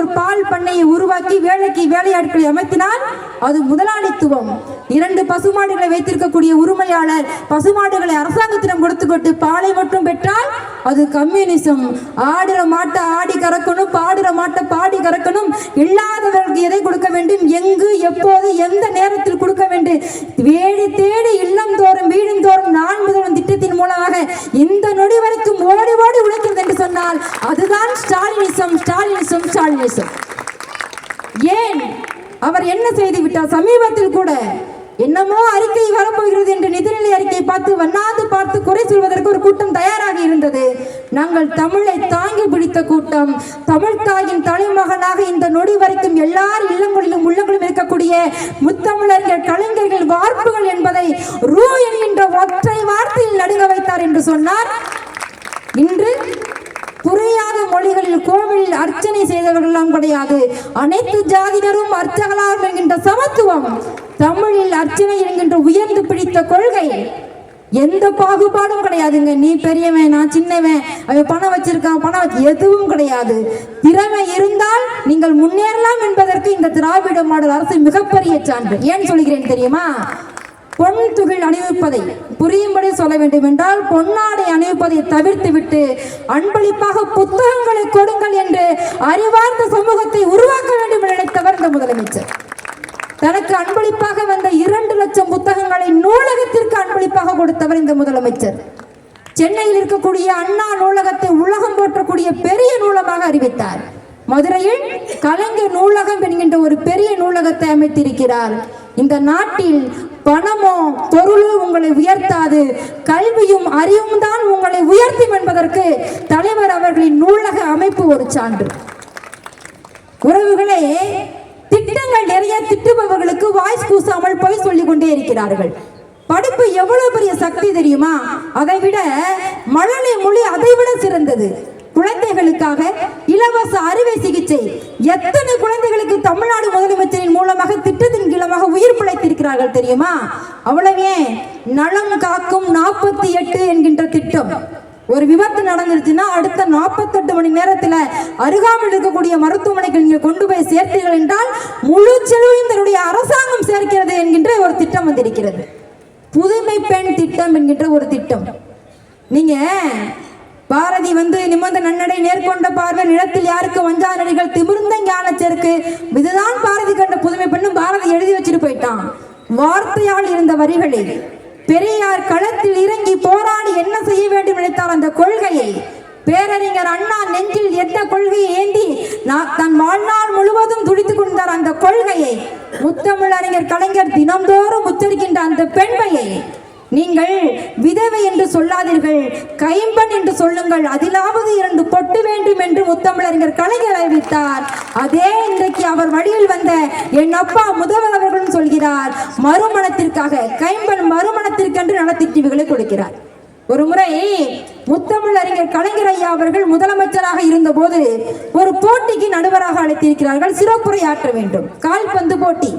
ஒரு பால் பண்ணையை உருவாக்கி வேலைக்கு வேலையாட்களை அமைத்தினால் அது முதலாளித்துவம். இரண்டு பசுமாடுகளை வைத்திருக்கக்கூடிய உரிமையாளர் பசுமாடுகளை அரசாங்கத்திடம் கொடுத்துக்கொண்டு பாலை மட்டும் பெற்றால் அது கம்யூனிசம். ஆடுற மாட்டை ஆடி கறக்கணும் பாடுற மாட்டை பாடி கறக்கணும். இல்லாதவர்களுக்கு எதை கொடுக்க வேண்டும்? எங்கு எப்போது எந்த நேரத்தில் கொடுக்க வேண்டும்? வேடி தேடி இல்லம் தோறும் வீடும் தோறும் நான் முதல்வன் திட்டத்தின் மூலமாக இந்த நொடி வரைக்கும் ஓடி ஓடி உழைக்கிறது என்று சொன்னால் அதுதான் சந்தோஷம் ஏன் அவர் என்ன செய்து விட்டார் சமீபத்தில் கூட என்னமோ அறிக்கை வரப்போகிறது என்று நிதிநிலை அறிக்கை பார்த்து வண்ணாந்து பார்த்து குறை சொல்வதற்கு ஒரு கூட்டம் தயாராக இருந்தது. நாங்கள் தமிழை தாங்கி பிடித்த கூட்டம். தமிழ் தாயின் தலைமகனாக இந்த நொடி வரைக்கும் எல்லார் இல்லங்களிலும் உள்ளங்களும் இருக்கக்கூடிய முத்தமிழர்கள் கலைஞர்கள் வார்ப்புகள் என்பதை ரூ என்கின்ற ஒற்றை வார்த்தையில் நடுங்க வைத்தார் என்று சொன்னார். இன்று புரியாத மொழிகளில் கோவிலில் அர்ச்சனை செய்தவர்கள்லாம் கிடையாது. அனைத்து ஜாதியினரும் அர்ச்சகலாம் என்கின்ற சமத்துவம் தமிழில் அர்ச்சனை என்கின்ற உயர்ந்து பிடித்த கொள்கை. எந்த பாகுபாடும் கிடையாதுங்க. நீ பெரியவன் நான் சின்னவன். அவன் பணம் வச்சிருக்கான் பணம் வச்சு எதுவும் கிடையாது. திறமை இருந்தால் நீங்கள் முன்னேறலாம் என்பதற்கு இந்த திராவிட மாடல் அரசு மிகப்பெரிய சான்று. ஏன் சொல்கிறேன் தெரியுமா? பொன் துகள் அணிவிப்பதை புரியும்படி சொல்ல வேண்டும் என்றால் பொன்னாடை அணிவிப்பதை தவிர்த்து விட்டு அன்பளிப்பாக புத்தகங்களை கொடுங்கள் என்று அறிவார்ந்த சமூகத்தை உருவாக்க வேண்டும் என நினைத்தவர் இந்த முதலமைச்சர். தனக்கு அன்பளிப்பாக வந்த இரண்டு லட்சம் புத்தகங்களை நூலகத்திற்கு அன்பளிப்பாக கொடுத்தவர் இந்த முதலமைச்சர். சென்னையில் இருக்கக்கூடிய அண்ணா நூலகத்தை உலகம் போற்றக்கூடிய பெரிய நூலமாக அறிவித்தார். மதுரையில் கலைஞர் நூலகம் என்கின்ற ஒரு பெரிய நூலகத்தை அமைத்திருக்கிறார். இந்த நாட்டில் பணமோ பொருளோ உங்களை உயர்த்தாது. கல்வியும் அறிவும் தான் உங்களை உயர்த்தும் என்பதற்கு தலைவர் அவர்களின் நூலக அமைப்பு ஒரு சான்று. உறவுகளே திட்டங்கள் நிறைய திட்டுபவர்களுக்கு வாய்ஸ் கூசாமல் போய் சொல்லிக் கொண்டே இருக்கிறார்கள். படிப்பு எவ்வளவு பெரிய சக்தி தெரியுமா? அதை விட மழலை மொழி அதை விட சிறந்தது. குழந்தைகளுக்காக இலவச அறுவை சிகிச்சை எத்தனை குழந்தைகளுக்கு தமிழ்நாடு முதலமைச்சரின் மூலமாக திட்டத்தின் கீழமாக உயிர் பிழைத்திருக்கிறார்கள் தெரியுமா? அவ்வளவே நலம் காக்கும் நாற்பத்தி எட்டு என்கின்ற திட்டம். ஒரு விபத்து நடந்துருச்சுன்னா அடுத்த நாற்பத்தெட்டு மணி நேரத்துல அருகாமையில் இருக்கக்கூடிய மருத்துவமனைக்கு நீங்கள் கொண்டு போய் சேர்த்தீர்கள் என்றால் முழு செலவையும் தன்னுடைய அரசாங்கம் சேர்க்கிறது என்கின்ற ஒரு திட்டம் வந்திருக்கிறது. புதுமை பெண் திட்டம் என்கின்ற ஒரு திட்டம். நீங்க பாரதி வந்து நிமிர்ந்த நன்னடை நேர்கொண்ட பார்வை நிலத்தில் யாருக்கு வஞ்சாரடிகள் நடிகள் வச்சுட்டு வார்த்தையால் இருந்த வரிகளில் பெரியார் களத்தில் இறங்கி போராடி என்ன செய்ய வேண்டும் நினைத்தார் அந்த கொள்கையை? பேரறிஞர் அண்ணா நெஞ்சில் எந்த கொள்கையை ஏந்தி நான் தன் வாழ்நாள் முழுவதும் துடித்துக் கொண்டார் அந்த கொள்கையை? முத்தமிழறிஞர் கலைஞர் தினம்தோறும் உச்சரிக்கின்ற அந்த பெண்மையை நீங்கள் விதவை என்று சொல்லாதீர்கள் கைம்பன் என்று சொல்லுங்கள் அதிலாவது இரண்டு கொட்டு வேண்டும் என்று முத்தமிழறிஞர் கலைஞர் அறிவித்தார். அதே இன்றைக்கு அவர் வழியில் வந்த என் அப்பா முதல்வர் அவர்களும் சொல்கிறார் மறுமணத்திற்காக கைம்பன் மறுமணத்திற்கென்று நலத்திட்டங்களை கொடுக்கிறார். ஒரு முறை முத்தமிழ் அறிஞர் கலைஞர் ஐயா அவர்கள் முதலமைச்சராக இருந்தபோது ஒரு போட்டிக்கு நடுவராக அழைத்திருக்கிறார்கள் சிறப்புரை ஆற்ற வேண்டும். கால்பந்து போட்டி.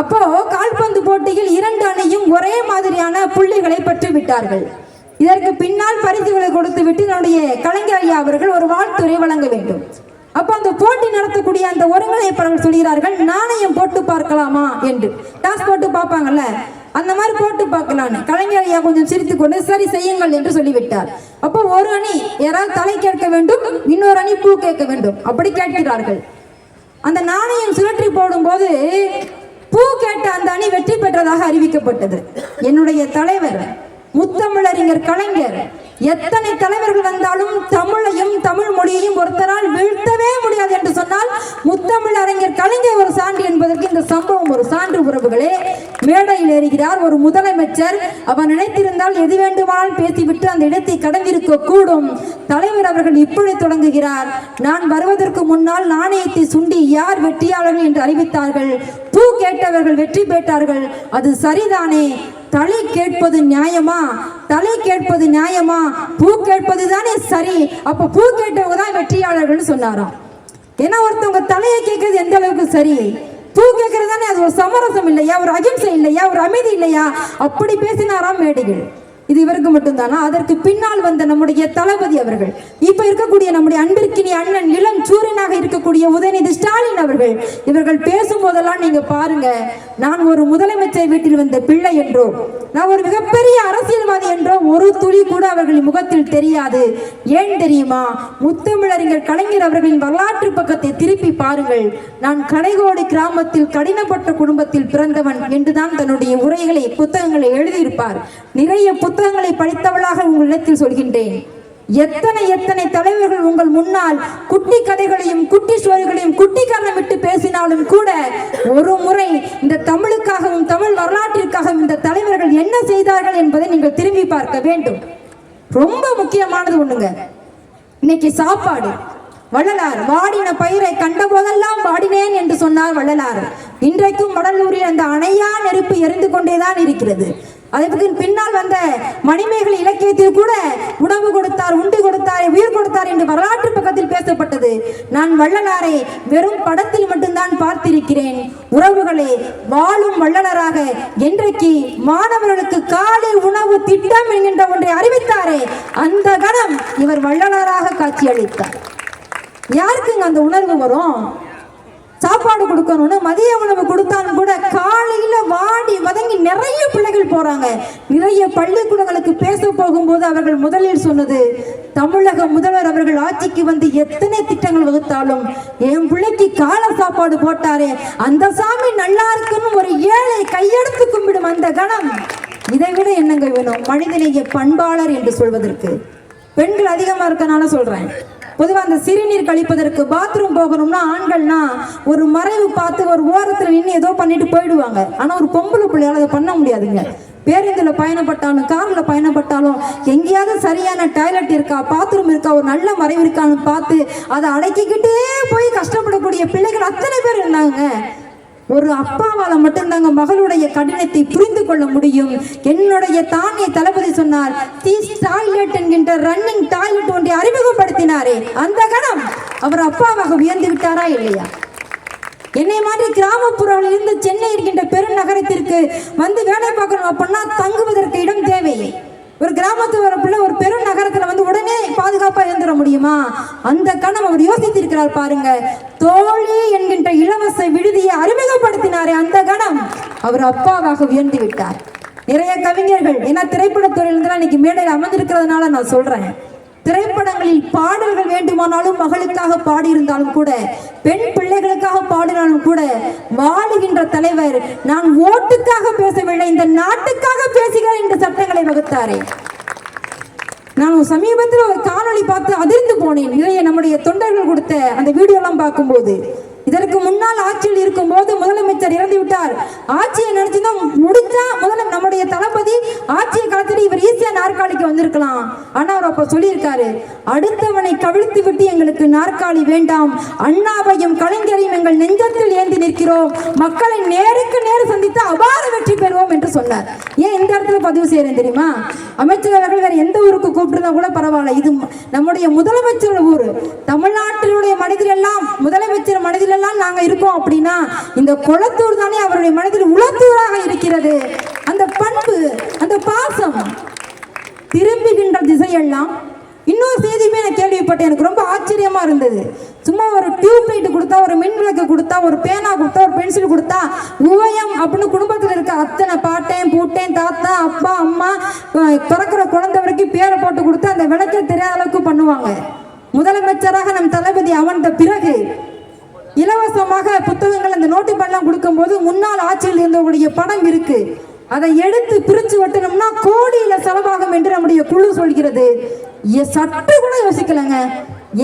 அப்போ கால்பந்து போட்டியில் இரண்டு அணியும் ஒரே மாதிரியான புள்ளிகளை பெற்று விட்டார்கள் இதற்கு பின்னால் பரிசுகளை கொடுத்து விட்டு நம்முடைய கலைஞர் ஐயா அவர்கள் ஒரு வாழ்த்துறை வழங்க வேண்டும். அப்போ அந்த போட்டி நடத்தக்கூடிய அந்த ஒருங்கிணைப்பாளர்கள் சொல்கிறார்கள் நாணயம் போட்டு பார்க்கலாமா? என்று. டாஸ் போட்டு பார்ப்பாங்கல்ல? அந்த மாதிரி போட்டு பார்க்கலான்னு. கலைஞர் ஐயா கொஞ்சம் சிரித்து கொண்டு சரி செய்யுங்கள் என்று சொல்லிவிட்டார். அப்போ ஒரு அணி யாராவது தலை கேட்க வேண்டும் இன்னொரு அணி பூ கேட்க வேண்டும். அப்படி கேட்கிறார்கள். அந்த நாணயம் சுழற்றி போடும்போது பூ கேட்ட அந்த அணி வெற்றி பெற்றதாக அறிவிக்கப்பட்டது. என்னுடைய தலைவர் முத்தமிழறிஞர் கலைஞர் எத்தனை தலைவர்கள் வந்தாலும் தமிழையும் தமிழ் மொழியையும் ஒருத்தரால் வீழ்த்தவே முடியாது என்று சொன்னால் முத்தமிழ் அறிஞர் கலைஞர் ஒரு சான்று என்பதற்கு இந்த சம்பவம் ஒரு சான்று உறவுகளே. மேடையில் ஏறுகிறார் ஒரு முதலமைச்சர். அவர் நினைத்திருந்தால் எது வேண்டுமானால் பேசிவிட்டு அந்த இடத்தை கடந்திருக்க கூடும். தலைவர் அவர்கள் இப்படி தொடங்குகிறார். நான் வருவதற்கு முன்னால் நாணயத்தை சுண்டி யார் வெற்றியாளர்கள் என்று அறிவித்தார்கள். பூ கேட்டவர்கள் வெற்றி பெற்றார்கள். அது சரிதானே? தலை கேட்பது நியாயமா? தலை கேட்பது நியாயமா? பூ கேட்பது தானே சரி. அப்ப பூ கேட்டவங்க தான் வெற்றியாளர்கள் சொன்னாராம். ஏன்னா ஒருத்தவங்க தலையை கேட்கறது எந்த அளவுக்கு சரி? பூ கேட்கறது தானே அது ஒரு சமரசம் இல்லையா? ஒரு அகிம்சை இல்லையா? ஒரு அமைதி இல்லையா? அப்படி பேசினாராம் மேடைகள். இது இவருக்கு மட்டும்தானா? அதற்கு பின்னால் வந்த நம்முடைய தளபதி அவர்கள். இப்ப இருக்கக்கூடிய நம்முடைய அன்பிற்கினி அண்ணன் இளம் சூரியனாக இருக்கக்கூடிய உதயநிதி ஸ்டாலின் அவர்கள் இவர்கள் பேசும்போதெல்லாம் நீங்க பாருங்க. நான் ஒரு முதலமைச்சர் வீட்டில் வந்த பிள்ளை என்றோ நான் ஒரு மிகப்பெரிய அரசியல்வாதி என்றோ ஒரு துளி கூட அவர்களின் முகத்தில் தெரியாது. ஏன் தெரியுமா? முத்தமிழறிஞர் கலைஞர் அவர்களின் வரலாற்று பக்கத்தை திருப்பி பாருங்கள். நான் கடைகோடி கிராமத்தில் கடினப்பட்ட குடும்பத்தில் பிறந்தவன் என்றுதான் தன்னுடைய உரைகளை புத்தகங்களை எழுதியிருப்பார். நிறைய புத்தகங்களை படித்தவளாக உங்களிடத்தில் சொல்கின்றேன். எத்தனை எத்தனை தலைவர்கள் உங்கள் முன்னால் குட்டி கதைகளையும் குட்டி ஸ்டோரிகளையும் குட்டி கரணம் விட்டு பேசினாலும் கூட ஒரு முறை இந்த தமிழுக்காகவும் தமிழ் வரலாற்றிற்காகவும் இந்த தலைவர்கள் என்ன செய்தார்கள் என்பதை நீங்கள் திரும்பி பார்க்க வேண்டும். ரொம்ப முக்கியமானது ஒண்ணுங்க. இன்னைக்கு சாப்பாடு. வள்ளலார் வாடின பயிரை கண்ட போதெல்லாம் வாடினேன் என்று சொன்னார் வள்ளலார். இன்றைக்கும் வடலூரில் அந்த அணையா நெருப்பு எரிந்து கொண்டேதான் இருக்கிறது. அதற்கு பின்னால் வந்த மணிமேகலை இலக்கியத்தில் கூட உணவு கொடுத்தார் உண்டு கொடுத்தார் உயிர் கொடுத்தார் என்று வரலாற்று பக்கத்தில் பேசப்பட்டது. நான் வள்ளலாரை வெறும் படத்தில் மட்டும்தான் பார்த்திருக்கிறேன். உறவுகளே வாழும் வள்ளலராக என்றைக்கு மாணவர்களுக்கு காலை உணவு திட்டம் என்கின்ற ஒன்றை அறிவித்தாரே அந்த கணம் இவர் வள்ளலாராக காட்சியளித்தார். யாருக்குங்க அந்த உணர்வு வரும்? சாப்பாடு கொடுக்கணும்னு மதிய உணவு கொடுத்தாலும் கூட காலையில வாடி வதங்கி நிறைய பிள்ளைகள் போறாங்க. நிறைய பள்ளிக்கூடங்களுக்கு பேச போகும்போது அவர்கள் முதலில் சொன்னது தமிழக முதல்வர் அவர்கள் ஆட்சிக்கு வந்து எத்தனை திட்டங்கள் வகுத்தாலும் என் பிள்ளைக்கு கால சாப்பாடு போட்டாரே அந்த சாமி நல்லா இருக்குன்னு ஒரு ஏழை கையெடுத்து கும்பிடும் அந்த கணம். இதை விட என்னங்க வேணும்? மனிதநேய பண்பாளர் என்று சொல்வதற்கு. பெண்கள் அதிகமாக இருக்கனால சொல்றேன். பொதுவாக அந்த சிறுநீர் கழிப்பதற்கு பாத்ரூம் போகணும்னா ஆண்கள்னா ஒரு மறைவு பார்த்து ஒரு ஓரத்தில் நின்று ஏதோ பண்ணிட்டு போயிடுவாங்க. ஆனால் ஒரு பொம்பளை பிள்ளையால் அதை பண்ண முடியாதுங்க. பேருந்தில் பயணப்பட்டாலும் காரில் பயணப்பட்டாலும் எங்கேயாவது சரியான டாய்லெட் இருக்கா பாத்ரூம் இருக்கா ஒரு நல்ல மறைவு இருக்கான்னு பார்த்து அதை அடக்கிக்கிட்டே போய் கஷ்டப்படக்கூடிய பிள்ளைகள் அத்தனை பேர் இருந்தாங்க. ஒரு அப்பாவால மட்டும்தாங்க மகளுடைய கடினத்தை புரிந்து கொள்ள முடியும். என்னுடைய தானிய தளபதி சொன்னார் தீஸ் டாய்லெட் என்கின்ற ரன்னிங் டாய்லெட் ஒன்றை அறிமுகப்படுத்தினாரே. அந்த கணம் அவர் அப்பாவாக உயர்ந்து விட்டாரா இல்லையா? என்னை மாதிரி கிராமப்புறம் இருந்து சென்னை இருக்கின்ற பெருநகரத்திற்கு வந்து வேலை பார்க்கணும் அப்படின்னா தங்குவதற்கு இடம் தேவையில்லை ஒரு கிராமத்து வர பிள்ளை ஒரு பெருநகரத்துல வந்து உடனே பாதுகாப்பா இருந்துட முடியுமா? அந்த கணம் அவர் யோசித்திருக்கிறார் பாருங்க. தோழி என்கின்ற இலவச விடுதியை அறிமுகப்படுத்தினாரே அந்த கணம். அவர் அப்பாவாக உயர்ந்து விட்டார். நிறைய கவிஞர்கள் ஏன்னா திரைப்படத்துறையிலிருந்து இன்னைக்கு மேடையில் அமர்ந்திருக்கிறதுனால நான் சொல்றேன். திரைப்படங்களில் பாடல்கள் வேண்டுமானாலும் மகளுக்காக பாடியிருந்தாலும் கூட பெண் பிள்ளைகளுக்காக பாடினாலும் கூட வாழுகின்ற தலைவர் நான் ஓட்டுக்காக பேசவில்லை இந்த நாட்டுக்காக பேசுகிறேன் என்ற சட்டங்களை வகுத்தாரே. நான் ஒரு சமீபத்தில் ஒரு காணொளி பார்த்து அதிர்ந்து போனேன். நிறைய நம்முடைய தொண்டர்கள் கொடுத்த அந்த வீடியோலாம் பார்க்கும்போது. இதற்கு முன்னால் ஆட்சியில் இருக்கும்போது முதலமைச்சர் இறந்து விட்டார் ஆட்சியை நினைச்சுதான் முடிச்சா முதல நம்முடைய தளபதி ஆட்சியை காலத்தில் இவர் ஈஸியா நாற்காலிக்கு வந்திருக்கலாம். ஆனா அவர் அப்ப சொல்லியிருக்காரு அடுத்தவனை கவிழ்த்து விட்டு எங்களுக்கு நாற்காலி வேண்டாம். அண்ணாவையும் கலைஞரையும் எங்கள் நெஞ்சத்தில் ஏந்தி நிற்கிறோம். மக்களை நேருக்கு நேர் சந்தித்து அபார வெற்றி பெறுவோம் என்று சொன்னார். ஏன் இந்த இடத்துல பதிவு செய்யறேன் தெரியுமா? அமைச்சர் அவர்கள் வேற எந்த ஊருக்கு கூப்பிட்டுருந்தா கூட பரவாயில்ல. இது நம்முடைய முதலமைச்சர் ஊர். தமிழ்நாட்டினுடைய மனிதர் எல்லாம் முதலமைச்சர் மனிதர் எல்லாம் நாங்க இருக்கோம் அப்படின்னா இந்த குளத்தூர் தானே அவருடைய மனதில் உளத்தூராக இருக்கிறது. அந்த பண்பு அந்த பாசம் திரும்புகின்ற திசையெல்லாம் இன்னொரு செய்தியுமே நான் கேள்விப்பட்டேன். எனக்கு ரொம்ப ஆச்சரியமா இருந்தது. சும்மா ஒரு டியூப் லைட் கொடுத்தா ஒரு மின் விளக்கு கொடுத்தா ஒரு பேனா கொடுத்தா ஒரு பென்சில் கொடுத்தா உவயம் அப்படின்னு குடும்பத்தில் இருக்க அத்தனை பாட்டேன் பூட்டேன் தாத்தா அப்பா அம்மா பிறக்கிற குழந்தை வரைக்கும் பேரை போட்டு கொடுத்து அந்த விளக்கே தெரியாத அளவுக்கு பண்ணுவாங்க. முதலமைச்சராக நம் தளபதி அவன் பிறகு இலவசமாக புத்தகங்கள் அந்த நோட்டு பண்ணலாம் கொடுக்கும்போது முன்னாள் ஆட்சியில் இருந்தவங்களுடைய படம் இருக்கு. அதை எடுத்து பிரிச்சு வெட்டணும்னா கோடியில செலவாகும் என்று நம்முடைய குழு சொல்கிறது. சட்டு கூட யோசிக்கலங்க.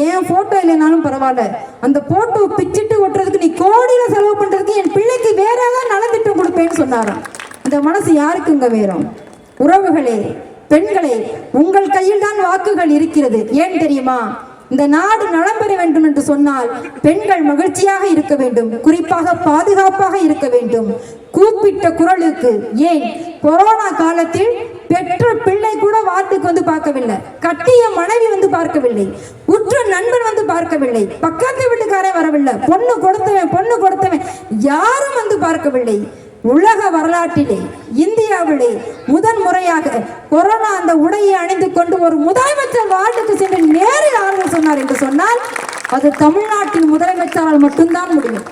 ஏன் போட்டோ இல்லைனாலும் பரவாயில்ல. அந்த போட்டோ பிச்சிட்டு ஒட்டுறதுக்கு நீ கோடியில செலவு பண்றதுக்கு என் பிள்ளைக்கு வேற ஏதாவது நலத்திட்டம் கொடுப்பேன்னு சொன்னாராம். இந்த மனசு யாருக்குங்க வேறும் உறவுகளே பெண்களே உங்கள் கையில் தான் வாக்குகள் இருக்கிறது. ஏன் தெரியுமா? இந்த நாடு நலம் பெற வேண்டும் என்று சொன்னால் பெண்கள் மகிழ்ச்சியாக இருக்க வேண்டும் குறிப்பாக பாதுகாப்பாக இருக்க வேண்டும். கூப்பிட்ட குரலுக்கு ஏன்? கொரோனா காலத்தில் பெற்ற பிள்ளை கூட வார்த்தைக்கு வந்து பார்க்கவில்லை. கட்டிய மனைவி வந்து பார்க்கவில்லை. உற்ற நண்பன் வந்து பார்க்கவில்லை. பக்கத்து வீட்டுக்காரே வரவில்லை. பொண்ணு கொடுத்தவன் பொண்ணு கொடுத்தவன் யாரும் வந்து பார்க்கவில்லை. உலக வரலாற்றிலே இந்தியாவிலே முதன் முறையாக கொரோனா அந்த உடையை அணிந்து கொண்டு ஒரு முதலமைச்சர் வார்டுக்கு சென்று நேரில் ஆறுதல் சொன்னார் என்று சொன்னால் அது தமிழ்நாட்டின் முதலமைச்சரால் மட்டும்தான் முடியும்.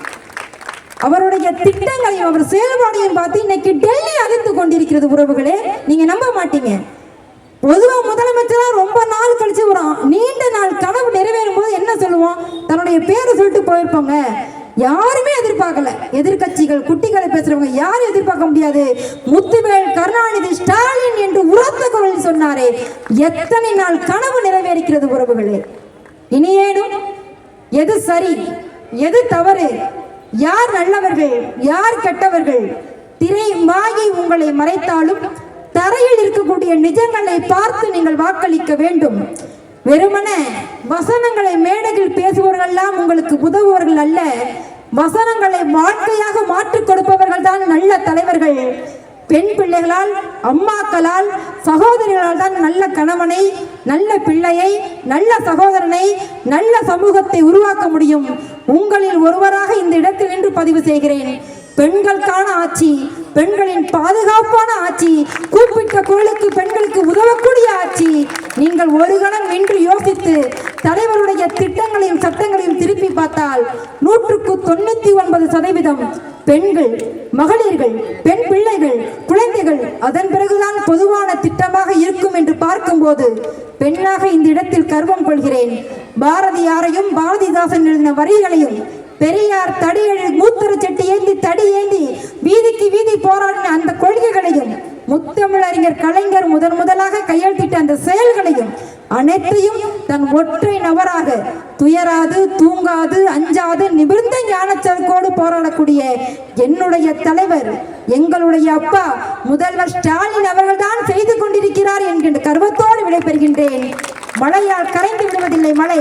அவருடைய திட்டங்களையும் அவர் செயல்பாடையும் பார்த்து இன்னைக்கு டெல்லி அதிர்ந்து கொண்டிருக்கிறது உறவுகளே நீங்க நம்ப மாட்டீங்க. பொதுவா முதலமைச்சரா ரொம்ப நாள் கழிச்சு ஒரு நீண்ட நாள் கனவு நிறைவேறும் போது என்ன சொல்லுவோம்? தன்னுடைய பேரை சொல்லிட்டு போயிருப்போங்க. யாருமே எதிர்பார்க்கல. எதிர்கட்சிகள் குட்டிகளை பேசுறவங்க யாரும் எதிர்பார்க்க முடியாது. முத்துவேல் கருணாநிதி ஸ்டாலின் என்று உரத்த குரலில் சொன்னாரே. எத்தனை நாள் கனவு நிறைவேறுகிறது உறவுகளே. இனியேனும் எது சரி எது தவறு யார் நல்லவர்கள் யார் கெட்டவர்கள் திரை மாயை உங்களை மறைத்தாலும் தரையில் இருக்கக்கூடிய நிஜங்களை பார்த்து நீங்கள் வாக்களிக்க வேண்டும். வெறுமன வசனங்களை மேடையில் பேசுபவர்கள் எல்லாம் உங்களுக்கு உதவுவர்கள் அல்ல. வசனங்களை வாழ்க்கையாக மாற்றிக் கொடுப்பவர்கள் தான் நல்ல தலைவர்கள். பெண் பிள்ளைகளால் அம்மாக்களால் சகோதரிகளால் தான் நல்ல கணவனை நல்ல பிள்ளையை நல்ல சகோதரனை நல்ல சமூகத்தை உருவாக்க முடியும். உங்களில் ஒருவராக இந்த இடத்தில் நின்று பதிவு செய்கிறேன். பெண்களுக்கான ஆட்சி பெண்களின் பாதுகாப்பான ஆட்சி கூப்பிட்ட குரலுக்கு பெண்களுக்கு உதவக்கூடிய ஆட்சி. நீங்கள் ஒரு கணம் நின்று யோசித்து தலைவருடைய திட்டங்களையும் சட்டங்களையும் திருப்பி பார்த்தால் நூற்றுக்கு தொண்ணூத்தி ஒன்பது சதவீதம் பெண்கள் மகளிர்கள் பெண் பிள்ளைகள் குழந்தைகள் அதன் பிறகுதான் பொதுவான திட்டமாக இருக்கும் என்று பார்க்கும்போது பெண்ணாக இந்த இடத்தில் கர்வம் கொள்கிறேன். பாரதியாரையும் பாரதிதாசன் எழுதின வரிகளையும் பெரியார் தடியெழு மூத்தர சட்டி ஏந்தி தடி ஏந்தி வீதிக்கு வீதி போராடின அந்த கொள்கைகளையும் முத்தமிழறிஞர் கலைஞர் முதன் முதலாக கையெழுத்திட்ட அந்த செயல்களையும் அனைத்தையும் தன் ஒற்றை நபராக துயராது தூங்காது அஞ்சாது நிமிர்ந்த ஞானச்சருக்கோடு போராடக்கூடிய என்னுடைய தலைவர் எங்களுடைய அப்பா முதல்வர் ஸ்டாலின் அவர்கள்தான் செய்து கொண்டிருக்கிறார் என்கின்ற கர்வத்தோடு விடைபெறுகின்றேன். மழையால் கரைந்து விடுவதில்லை மழை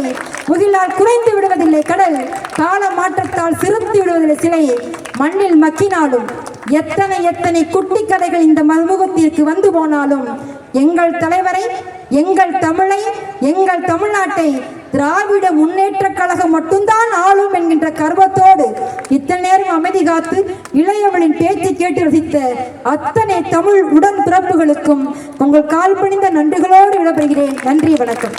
முதிலால் குறைந்து விடுவதில்லை கடல் கால மாற்றத்தால் சிறுத்து விடுவதில்லை சிலை மண்ணில் மக்கினாலும் எத்தனை எத்தனை குட்டி கதைகள் இந்த மல்முகத்திற்கு வந்து போனாலும் எங்கள் தலைவரை எங்கள் தமிழை எங்கள் தமிழ்நாட்டை திராவிட முன்னேற்ற கழகம் மட்டும்தான் ஆளும் என்கின்ற கர்வத்தோடு இத்தனை நேரம் அமைதி காத்து இளையவளின் பேச்சு கேட்டு ரசித்த அத்தனை தமிழ் உடன் பிறப்புகளுக்கும் உங்கள் கால் பணிந்த நன்றிகளோடு விடப்படுகிறேன் நன்றி வணக்கம்.